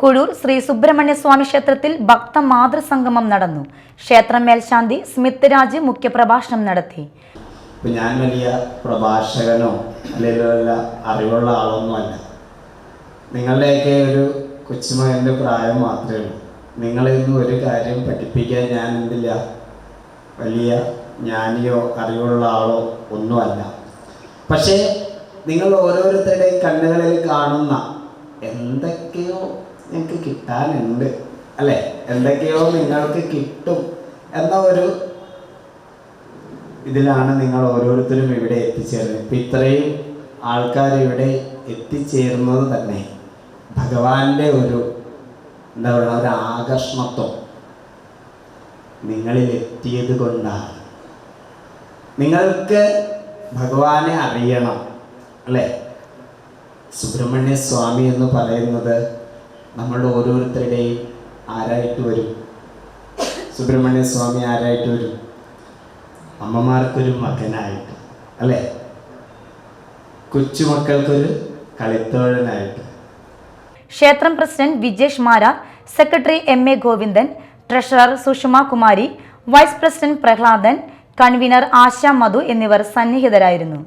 കുഴൂർ ശ്രീ സുബ്രഹ്മണ്യ സ്വാമി ക്ഷേത്രത്തിൽ ഭക്ത മാതൃസംഗമം നടന്നു. ക്ഷേത്രം മേൽശാന്തി സ്മിത്ത് രാജ് മുഖ്യപ്രഭാഷണം നടത്തി. ഞാൻ വലിയ പ്രഭാഷകനോ അല്ലെങ്കിൽ വല്ല അറിവുള്ള ആളൊന്നുമല്ല നിങ്ങളുടെയൊക്കെ ഒരു കൊച്ചുമകന്റെ പ്രായം മാത്രമേ ഉള്ളൂ. നിങ്ങളിന്ന് ഒരു കാര്യം പഠിപ്പിക്കാൻ ഞാൻ എന്തില്ല? വലിയ ജ്ഞാനിയോ അറിവുള്ള ആളോ ഒന്നുമല്ല പക്ഷേ നിങ്ങൾ ഓരോരുത്തരുടെയും കണ്ണുകളിൽ കാണുന്ന എന്തൊക്കെയോ നിങ്ങൾക്ക് കിട്ടാനുണ്ട്. അല്ലേ? എന്തൊക്കെയോ നിങ്ങൾക്ക് കിട്ടും എന്ന ഒരു ഇതിലാണ് നിങ്ങൾ ഓരോരുത്തരും ഇവിടെ എത്തിച്ചേർന്നത് ഇപ്പം ഇത്രയും ആൾക്കാർ ഇവിടെ എത്തിച്ചേർന്നത് തന്നെ ഭഗവാന്റെ ഒരു എന്താ പറയുക ഒരു ആകർഷണത്വം നിങ്ങളിൽ എത്തിയത് കൊണ്ടാണ്. നിങ്ങൾക്ക് ഭഗവാനെ അറിയണം. അല്ലേ? സുബ്രഹ്മണ്യ സ്വാമി എന്ന് പറയുന്നത് നമ്മളുടെ ഓരോരുത്തരുടെയും ആരായിട്ട് വരും? സുബ്രഹ്മണ്യ സ്വാമി ആരായിട്ട് വരും? അമ്മമാർക്കൊരു മകനായിട്ട് അല്ലേ? കൊച്ചുമക്കൾക്കൊരു കളിത്തോഴനായിട്ട്. ക്ഷേത്രം president Vijesh Marar secretary M A Govindan treasurer Sushama Kumari vice president Prahladan convenor Asha Madhu എന്നിവർ സന്നിഹിതരായിരുന്നു.